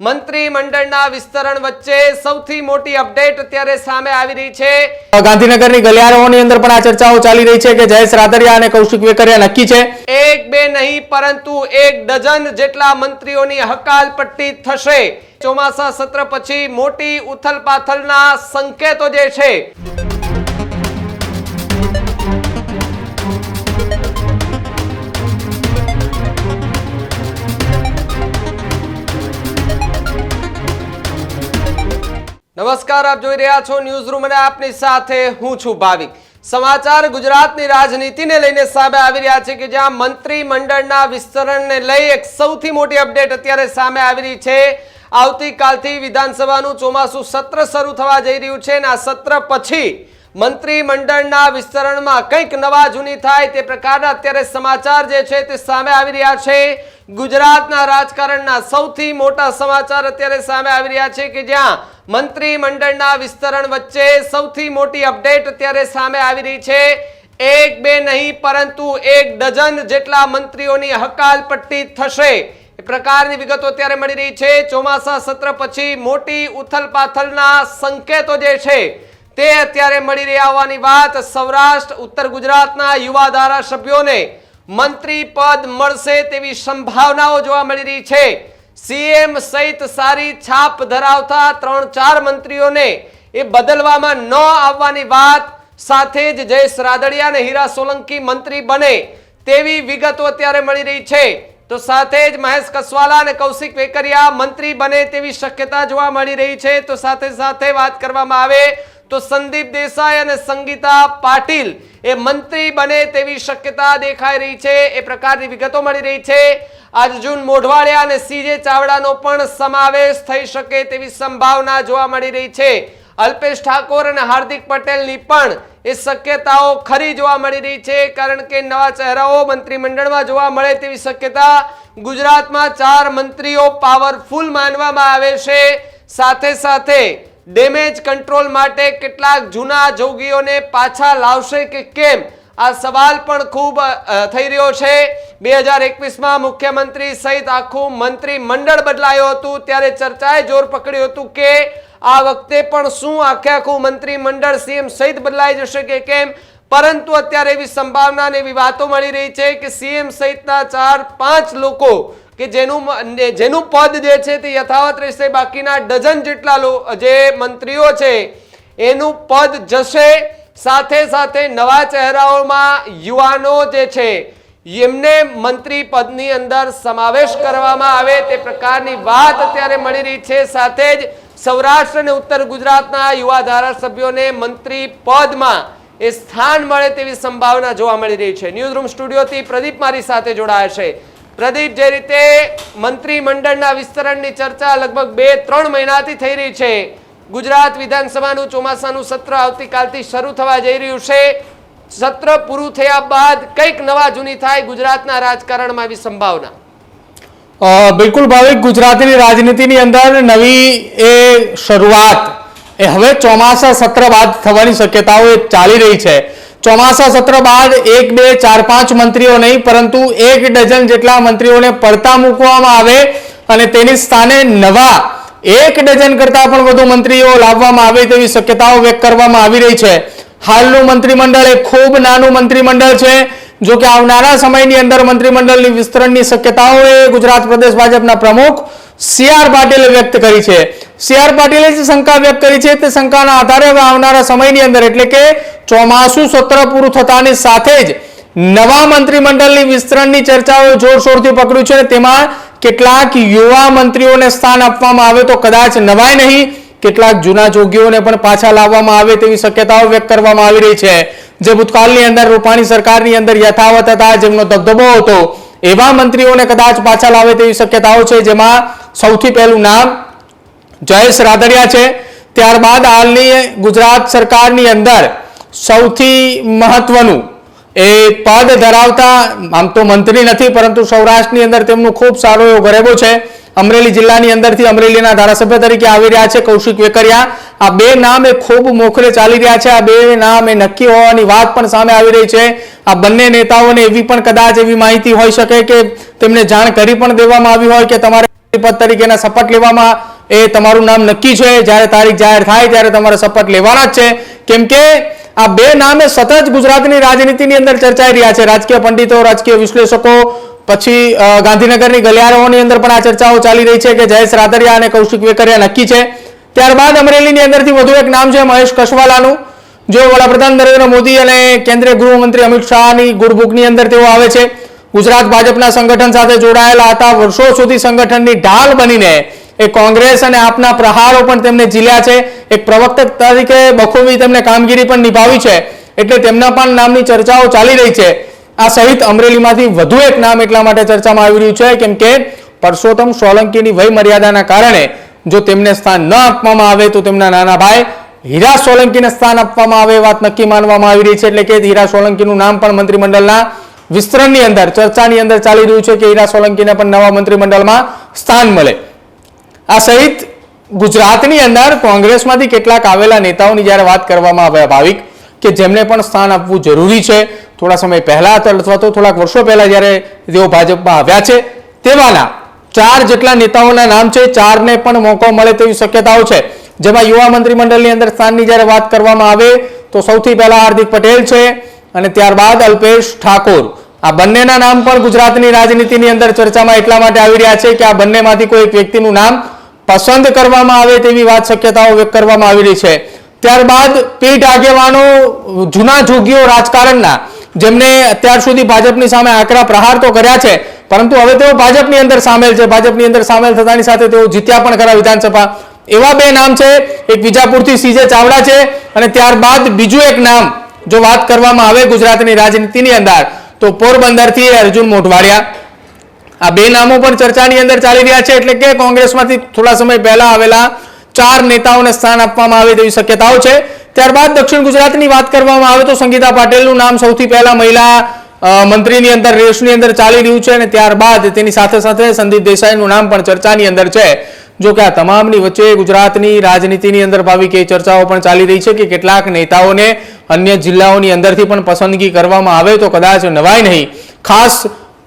મંત્રીમંડળના વિસ્તરણ વચ્ચે સૌથી મોટી અપડેટ અત્યારે સામે આવી રહી છે. ગાંધીનગરની ગલિયારાઓની અંદર પણ આ ચર્ચાઓ ચાલી રહી છે કે જયેશ રાદડિયા અને કૌશિક વેકરિયા નક્કી છે. એક બે નહીં પરંતુ એક ડઝન જેટલા મંત્રીઓની હકાલપટ્ટી થશે. ચોમાસા સત્ર પછી મોટી ઉથલપાથલના સંકેતો જે છે. નમસ્કાર આપ જોઈ રહ્યા છો ન્યૂઝ રૂમ અને આપની સાથે હું છું ભાવિક. સમાચાર ગુજરાતની રાજનીતિને લઈને સામે આવી રહ્યા છે કે જ્યાં મંત્રીમંડળના વિસ્તરણને લઈ એક સૌથી મોટી અપડેટ અત્યારે સામે આવી રહી છે. આવતીકાલથી વિધાનસભાનું ચોમાસું સત્ર શરૂ થવા જઈ રહ્યું છે અને આ સત્ર પછી મંત્રીમંડળના વિસ્તરણમાં કંઈક નવા જૂની થાય તે પ્રકારના અત્યારે સમાચાર જે છે તે સામે આવી રહ્યા છે. ગુજરાતના રાજકારણના સૌથી મોટા સમાચાર અત્યારે સામે આવી રહ્યા છે કે જ્યાં મંત્રીમંડળના વિસ્તરણ વચ્ચે સૌથી મોટી અપડેટ અત્યારે સામે આવી રહી છે. એક બે નહીં, પરંતુ એક ડઝન જેટલા મંત્રીઓની હકાલપટ્ટી થશે. એ પ્રકારની વિગતો અત્યારે મળી રહી છે. ચોમાસા સત્ર પછી મોટી ઉથલપાથલના સંકેતો જે છે તે અત્યારે મળી રહ્યા હોવાની વાત સૌરાષ્ટ્ર, ઉત્તર ગુજરાતના યુવા ધારાસભ્યોને. મંત્રી પદ મળશે તેવી સંભાવનાઓ જોવા મળી રહી છે. સીએમ સહિત સારી છાપ ધરાવતા ત્રણ ચાર મંત્રીઓને એ બદલવામાં ન આવવાની વાત સાથે જ જયેશ રાદડિયા અને હીરા સોલંકી મંત્રી બને તેવી વિગતો અત્યારે મળી રહી છે. તો સાથે જ મહેશ કસવાલા અને કૌશિક વેકરિયા મંત્રી બને તેવી શક્યતા જોવા મળી રહી છે. તો સાથે સાથે વાત કરવામાં આવે તો સંદીપ દેસાઈ અને સંગીતા પાટીલ એ મંત્રી બને તેવી શક્યતા દેખાઈ રહી છે. એ પ્રકારની વિગતો મળી રહી છે. અર્જુન મોઢવાડિયા અને સીજે ચાવડાનો પણ સમાવેશ થઈ શકે તેવી સંભાવના જોવા મળી રહી છે. અલ્પેશ ઠાકોર અને હાર્દિક પટેલની પણ એ શક્યતાઓ ખરી જોવા મળી રહી છે. કારણ કે નવા ચહેરાઓ મંત્રીમંડળમાં જોવા મળે તેવી શક્યતા ગુજરાતમાં ચાર મંત્રીઓ પાવરફુલ માનવામાં આવે છે. સાથે સાથે ડેમેજ કંટ્રોલ માટે કેટલાક જૂના જોગીઓને પાછા લાવશે કે કેમ? આ સવાલ પણ ખૂબ થઈ રહ્યો છે. બે હજાર એકવીસમાં મુખ્યમંત્રી સહિત આખું મંત્રી મંડળ બદલાયું હતું. ત્યારે ચર્ચાએ જોર પકડ્યું હતું કે આ વખતે પણ શું આખે આખું મંત્રી મંડળ સીએમ સહિત બદલાઈ જશે કે કેમ? પરંતુ અત્યારે એવી સંભાવના અને એવી વાતો મળી રહી છે કે સીએમ સહિતના ચાર પાંચ લોકો કે જેનું જેનું પદ જે છે તે યથાવત રહેશે, બાકીના ડઝન જેટલા જે મંત્રીઓ છે, એનું પદ જશે. સાથે સાથે નવા ચહેરાઓમાં યુવાનો જે છે, એમને મંત્રી પદની અંદર સમાવેશ કરવામાં આવે તે પ્રકારની વાત અત્યારે મળી રહી છે. સાથે જ સૌરાષ્ટ્ર અને ઉત્તર ગુજરાતના યુવા ધારાસભ્યોને મંત્રી પદમાં એ સ્થાન મળે તેવી સંભાવના જોવા મળી રહી છે. ન્યૂઝ રૂમ સ્ટુડિયોથી પ્રદીપ મારી સાથે જોડાયા છે. પ્રદીપ, જે રીતે મંત્રીમંડળના વિસ્તરણની ચર્ચા લગભગ બે, ત્રણ મહિનાથી થઈ રહી છે. ગુજરાત વિધાનસભાનું ચોમાસાનું સત્ર આવતીકાલથી શરૂ થવા જઈ રહ્યું છે. સત્ર પૂરું થયા બાદ કંઈક નવા જૂની થાય ગુજરાતના રાજકારણમાં એવી સંભાવના. બિલકુલ ભાવિક, ગુજરાતની રાજનીતિની અંદર નવી એ શરૂઆત, એ હવે ચોમાસા સત્ર બાદ થવાની શક્યતાઓ ચાલી રહી છે. ચોમાસા સત્ર બાદ એક, બે, ચાર, પાંચ મંત્રીઓ નહીં, પરંતુ એક ડઝન જેટલા મંત્રીઓને પડતા મૂકવામાં આવે અને તેની સ્થાને નવા એક ડઝન કરતા પણ વધુ મંત્રીઓ લાવવામાં આવે તેવી શક્યતાઓ વ્યક્ત કરવામાં આવી રહી છે. હાલનું મંત્રીમંડળ એ ખૂબ નાનું મંત્રીમંડળ છે. જો કે આવનારા સમયની અંદર મંત્રીમંડળની વિસ્તરણની શક્યતાઓ એ ગુજરાત પ્રદેશ ભાજપના પ્રમુખ સી આર પાટીલે વ્યક્ત કરી છે. સી આર પાટીલે જે શંકા વ્યક્ત કરી છે તે શંકાના આધારે હવે આવનારા સમયની અંદર એટલે કે ચોમાસું સત્ર પૂરું થતાની સાથે જ નવા મંત્રીમંડળની વિસ્તરણની ચર્ચાઓ જોરશોરથી પકડ્યું છે અને તેમાં કેટલાક યુવા મંત્રીઓને સ્થાન આપવામાં આવે તો કદાચ નવાય નહીં. કેટલાક જૂના જોગીઓને પણ પાછા લાવવામાં આવે તેવી શક્યતાઓ વ્યક્ત કરવામાં આવી રહી છે. જે ભૂતકાળની અંદર રૂપાણી સરકારની અંદર યથાવત હતા, જેમનો દબદબો હતો. એવા મંત્રીઓને કદાચ પાછા લાવે તેવી શક્યતાઓ છે, જેમાં સૌથી પહેલું નામ જયેશ રાદડિયા છે. ત્યારબાદ હાલની ગુજરાત સરકારની અંદર સૌથી મહત્વનું એ પદ ધરાવતા, આમ તો મંત્રી નથી, પરંતુ સૌરાષ્ટ્રની અંદર તેમનું ખૂબ સારો એવો ગરેબો છે. અમરેલી જિલ્લાની અંદરથી અમરેલીના ધારાસભ્ય તરીકે આવી રહ્યા છે કૌશિક વેકરિયા. આ બે નામ એ ખૂબ મોખરે ચાલી રહ્યા છે. આ બે નામ એ નક્કી હોવાની વાત પણ સામે આવી રહી છે. આ બંને નેતાઓને એવી પણ કદાચ એવી માહિતી હોઈ શકે કે તેમને જાણ કરી પણ દેવામાં આવી હોય કે તમારે પદ તરીકેના શપથ લેવામાં એ તમારું નામ નક્કી છે. જ્યારે તારીખ જાહેર થાય ત્યારે તમારે શપથ લેવાના જ છે. કેમ કે આ બે નામે સતત ગુજરાતની રાજનીતિની અંદર ચર્ચાઈ રહ્યા છે. રાજકીય પંડિતો, રાજકીય વિશ્લેષકો, પછી ગાંધીનગરની ગલિયારાઓની અંદર પણ આ ચર્ચાઓ ચાલી રહી છે કે જયેશ રાદરિયા અને કૌશિક વેકરિયા નક્કી છે. ત્યારબાદ અમરેલીની અંદરથી વધુ એક નામ છે મહેશ કસવાલાનું, જો વડાપ્રધાન નરેન્દ્ર મોદી અને કેન્દ્રીય ગૃહમંત્રી અમિત શાહની ગુડબુકની અંદર તેઓ આવે છે. ગુજરાત ભાજપના સંગઠન સાથે જોડાયેલા હતા. વર્ષો સુધી સંગઠનની ઢાલ બનીને એ કોંગ્રેસ અને આપના પ્રહારો પણ તેમને ઝીલ્યા છે. એક પ્રવક્તક તરીકે બખૂબી તેમને કામગીરી પણ નિભાવી છે. એટલે તેમના પણ નામની ચર્ચાઓ ચાલી રહી છે. આ સહિત અમરેલીમાંથી વધુ એક નામ એટલા માટે ચર્ચામાં આવી રહ્યું છે કેમ કે પરસોત્તમ સોલંકીની વય મર્યાદાના કારણે જો તેમને સ્થાન ન આપવામાં આવે તો તેમના નાના ભાઈ હીરા સોલંકીને સ્થાન આપવામાં આવે વાત નક્કી માનવામાં આવી રહી છે. એટલે કે હીરા સોલંકીનું નામ પણ મંત્રીમંડળના વિસ્તરણની અંદર, ચર્ચાની અંદર ચાલી રહ્યું છે કે હીરા સોલંકીને પણ નવા મંત્રીમંડળમાં સ્થાન મળે. આ સહિત ગુજરાતની અંદર કોંગ્રેસમાંથી કેટલાક આવેલા નેતાઓની જ્યારે વાત કરવામાં આવે ભાવિક કે જેમને પણ સ્થાન આપવું જરૂરી છે, થોડા સમય પહેલા અથવા તો થોડાક વર્ષો પહેલા જ્યારે તેઓ ભાજપમાં આવ્યા છે, તેવાના ચાર જેટલા નેતાઓના નામ છે, ચારને પણ મોકો મળે તેવી શક્યતાઓ છે. જેમાં યુવા મંત્રીમંડળની અંદર સ્થાનની જ્યારે વાત કરવામાં આવે, તો સૌથી પહેલા હાર્દિક પટેલ છે અને ત્યારબાદ અલ્પેશ ઠાકોર. આ બંનેના નામ પણ ગુજરાતની રાજનીતિની અંદર ચર્ચામાં એટલા માટે આવી રહ્યા છે કે આ બંનેમાંથી કોઈ એક વ્યક્તિનું નામ પસંદ કરવામાં આવે તેવી વાત શક્યતાઓ વ્યક્ત કરવામાં આવી રહી છે. ત્યારબાદ પીઠ આગેવાનો જૂના જોગીઓ રાજકારણના, જેમને અત્યાર સુધી ભાજપની સામે આકરા પ્રહાર તો કર્યા છે, પરંતુ હવે તેઓ ભાજપની અંદર સામેલ છે. ભાજપની અંદર સામેલ થતાની સાથે તેઓ જીત્યા પણ ખરા વિધાનસભા. એવા બે નામ છે, એક વિજાપુરથી સીજે ચાવડા છે અને ત્યારબાદ બીજું એક નામ જો વાત કરવામાં આવે ગુજરાતની રાજનીતિની અંદર તો પોરબંદરથી અર્જુન મોઢવાડિયા. આ બે નામો પણ ચર્ચાની અંદર ચાલી રહ્યા છે એટલે કે કોંગ્રેસમાંથી થોડા સમય પહેલા આવેલા ચાર નેતાઓને સ્થાન આપવામાં આવે તેવી શક્યતાઓ છે. ત્યારબાદ દક્ષિણ ગુજરાતની વાત કરવામાં આવે તો સંગીતા પાટીલનું નામ સૌથી પહેલા મહિલા મંત્રીની અંદર, રેસની અંદર ચાલી રહ્યું છે અને ત્યારબાદ તેની સાથે સાથે સંદીપ દેસાઈનું નામ પણ ચર્ચાની અંદર છે. જો કે આ તમામની વચ્ચે ગુજરાતની રાજનીતિની અંદર ભાવિક એ ચર્ચાઓ પણ ચાલી રહી છે કે કેટલાક નેતાઓને અન્ય જિલ્લાઓની અંદરથી પણ પસંદગી કરવામાં આવે તો કદાચ નવાય નહીં. ખાસ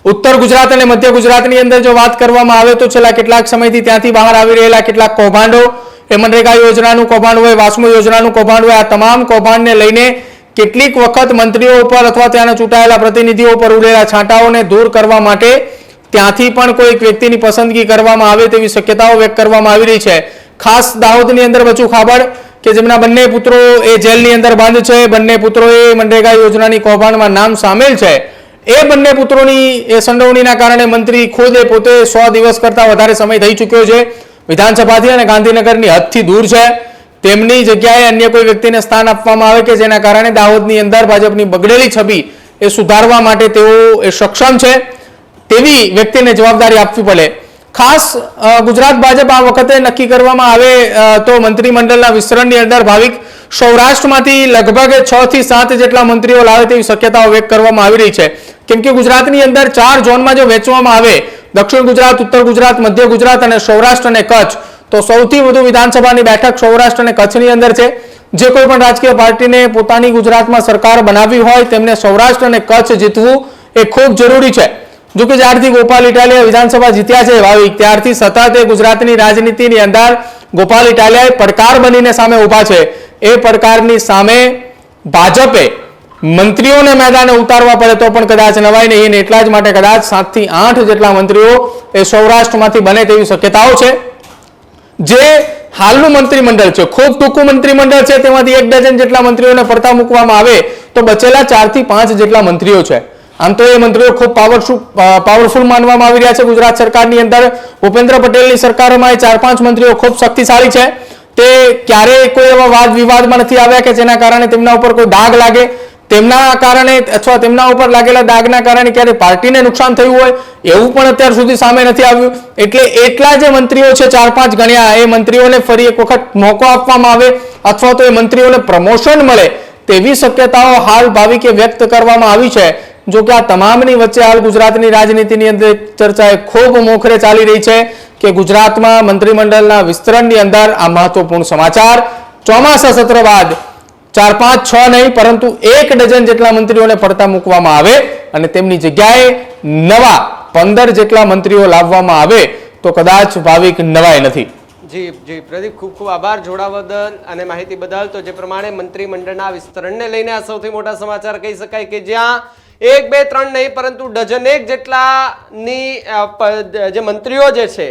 ઉત્તર ગુજરાત અને મધ્ય ગુજરાતની અંદર જો વાત કરવામાં આવે તો છેલ્લા કેટલાક સમયથી ત્યાંથી બહાર આવી રહેલા કેટલાક કૌભાંડો, એ મનરેગા યોજનાનું કૌભાંડ હોય, વાસ્મો યોજનાનું કૌભાંડ હોય, આ તમામ કૌભાંડને લઈને કેટલીક વખત મંત્રીઓ ઉપર અથવા ત્યાંના ચૂંટાયેલા પ્રતિનિધિઓ ઉપર ઉડેલા છાંટાઓને દૂર કરવા માટે ત્યાંથી પણ કોઈ એક વ્યક્તિની પસંદગી કરવામાં આવે તેવી શક્યતાઓ વ્યક્ત કરવામાં આવી રહી છે. ખાસ દાહોદની અંદર બચુ ખાબડ કે જેમના બંને પુત્રો એ જેલની અંદર બંધ છે. બંને પુત્રોએ મનરેગા યોજનાની કૌભાંડમાં નામ સામેલ છે. એ બંને પુત્રોની એ સંડોવણીના કારણે મંત્રી ખુદે પોતે સો દિવસ કરતા વધારે સમય થઈ ચૂક્યો છે. વિધાનસભાથી અને ગાંધીનગરની હદથી દૂર છે. તેમની જગ્યાએ અન્ય કોઈ વ્યક્તિને સ્થાન આપવામાં આવે કે જેના કારણે દાહોદની અંદર ભાજપની બગડેલી છબી એ સુધારવા માટે તેઓ એ સક્ષમ છે. તેવી વ્યક્તિને જવાબદારી આપવી પડે. ખાસ ગુજરાત ભાજપ આ વખતે નક્કી કરવામાં આવે તો મંત્રીમંડળના વિસ્તરણની અંદર ભાવિક સૌરાષ્ટ્રમાંથી લગભગ છ થી સાત જેટલા મંત્રીઓ લાવે તેવી શક્યતાઓ વ્યક્ત કરવામાં આવી રહી છે. કેમ કે ગુજરાતની અંદર ચાર ઝોનમાં જો વહેંચવામાં આવે, દક્ષિણ ગુજરાત, ઉત્તર ગુજરાત, મધ્ય ગુજરાત અને સૌરાષ્ટ્ર અને કચ્છ, તો સૌથી વધુ વિધાનસભાની બેઠક સૌરાષ્ટ્ર અને કચ્છની અંદર છે. જે કોઈ પણ રાજકીય પાર્ટીને પોતાની ગુજરાતમાં સરકાર બનાવવી હોય, તેમને સૌરાષ્ટ્ર અને કચ્છ જીતવું એ ખૂબ જરૂરી છે. જો કે જ્યારથી ગોપાલ ઇટાલિયા વિધાનસભા જીત્યા છે ભાવિક, ત્યારથી સતત એ ગુજરાતની રાજનીતિની અંદર ગોપાલ ઇટાલિયા પડકાર બનીને સામે ઊભા છે. એ પડકારની સામે ભાજપે મંત્રીઓને મેદાને ઉતારવા પડે તો પણ કદાચ નવાય નહીં એટલા જ માટે કદાચ સાતથી આઠ જેટલા મંત્રીઓ એ સૌરાષ્ટ્રમાંથી બને તેવી શક્યતાઓ છે. જે હાલનું મંત્રીમંડળ છે, ખૂબ ટૂંકું મંત્રીમંડળ છે, તેમાંથી એક ડઝન જેટલા મંત્રીઓને ફરતા મૂકવામાં આવે તો બચેલા ચારથી પાંચ જેટલા મંત્રીઓ છે. આમ તો એ મંત્રીઓ ખૂબ પાવરફુલ પાવરફુલ માનવામાં આવી રહ્યા છે. ગુજરાત સરકારની અંદર ભૂપેન્દ્ર પટેલની સરકારોમાં એ ચાર પાંચ મંત્રીઓ ખૂબ શક્તિશાળી છે. તે ક્યારેય કોઈ એવા વાદ વિવાદમાં નથી આવ્યા કે જેના કારણે તેમના ઉપર કોઈ દાગ લાગે. તેમના કારણે અથવા તેમના ઉપર લાગેલા દાગના કારણે ક્યારે પાર્ટીને નુકસાન થયું હોય એવું પણ અત્યાર સુધી સામે નથી આવ્યું. એટલે એટલા જે મંત્રીઓ છે, ચાર પાંચ ગણ્યા, એ મંત્રીઓને ફરી એક વખત મોકો આપવામાં આવે અથવા તો એ મંત્રીઓને પ્રમોશન મળે તેવી શક્યતાઓ હાલ ભાવિકે વ્યક્ત કરવામાં આવી છે. જો કે આ તમામની વચ્ચે હાલ ગુજરાતની રાજનીતિની અંદર ચર્ચા એ ખૂબ મોખરે ચાલી રહી છે કે ગુજરાતમાં મંત્રીમંડળના વિસ્તરણની અંદર આ મહત્વપૂર્ણ સમાચાર ચોમાસા સત્ર બાદ ચાર પાંચ છ નહીં, પરંતુ એક ડઝન જેટલા મંત્રીઓને પડતા મૂકવામાં આવે અને તેમની જગ્યાએ નવા પંદર જેટલા મંત્રીઓ લાવવામાં આવે, તો કદાચ ભાવિક નવાય નથી. જી જી, પ્રદીપ, ખૂબ ખૂબ આભાર. જોડાવા બદલ અને માહિતી બદલ. તો જે પ્રમાણે મંત્રીમંડળના વિસ્તરણને લઈને આ સૌથી મોટા સમાચાર કહી શકાય કે જ્યાં એક, બે, ત્રણ નહીં, પરંતુ ડઝનેક જેટલાની જે મંત્રીઓ જે છે,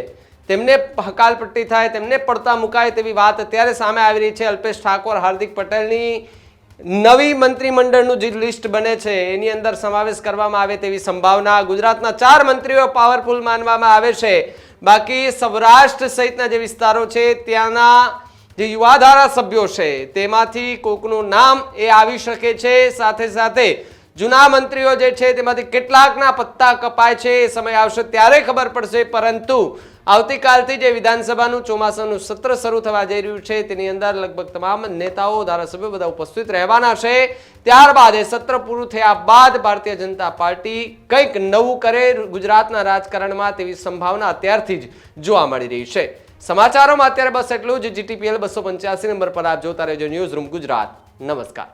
તેમને હકાલપટ્ટી થાય, તેમને પડતા મુકાય તેવી વાત અત્યારે સામે આવી રહી છે. અલ્પેશ ઠાકોર, હાર્દિક પટેલની નવી મંત્રીમંડળનું જે લિસ્ટ બને છે, એની અંદર સમાવેશ કરવામાં આવે તેવી સંભાવના ગુજરાતના ચાર મંત્રીઓ પાવરફુલ માનવામાં આવે છે. બાકી સૌરાષ્ટ્ર સહિતના જે વિસ્તારો છે, ત્યાંના જે યુવા ધારાસભ્યો છે, તેમાંથી કોકનું નામ એ આવી શકે છે. સાથે સાથે જૂના મંત્રીઓ જે છે તેમાંથી કેટલાકના પત્તા કપાય છે, એ સમય આવશે ત્યારે ખબર પડશે. પરંતુ આવતીકાલથી જે વિધાનસભાનું ચોમાસાનું સત્ર શરૂ થવા જઈ રહ્યું છે, તેની અંદર લગભગ તમામ નેતાઓ, ધારાસભ્યો બધા ઉપસ્થિત રહેવાના છે. ત્યારબાદ એ સત્ર પૂરું થયા બાદ ભારતીય જનતા પાર્ટી કંઈક નવું કરે ગુજરાતના રાજકારણમાં તેવી સંભાવના અત્યારથી જ જોવા મળી રહી છે. સમાચારોમાં અત્યારે બસ એટલું જ. જીટીપીએલ બસો પંચ્યાસી નંબર પર આપ જોતા રહેજો ન્યૂઝ રૂમ ગુજરાત. નમસ્કાર.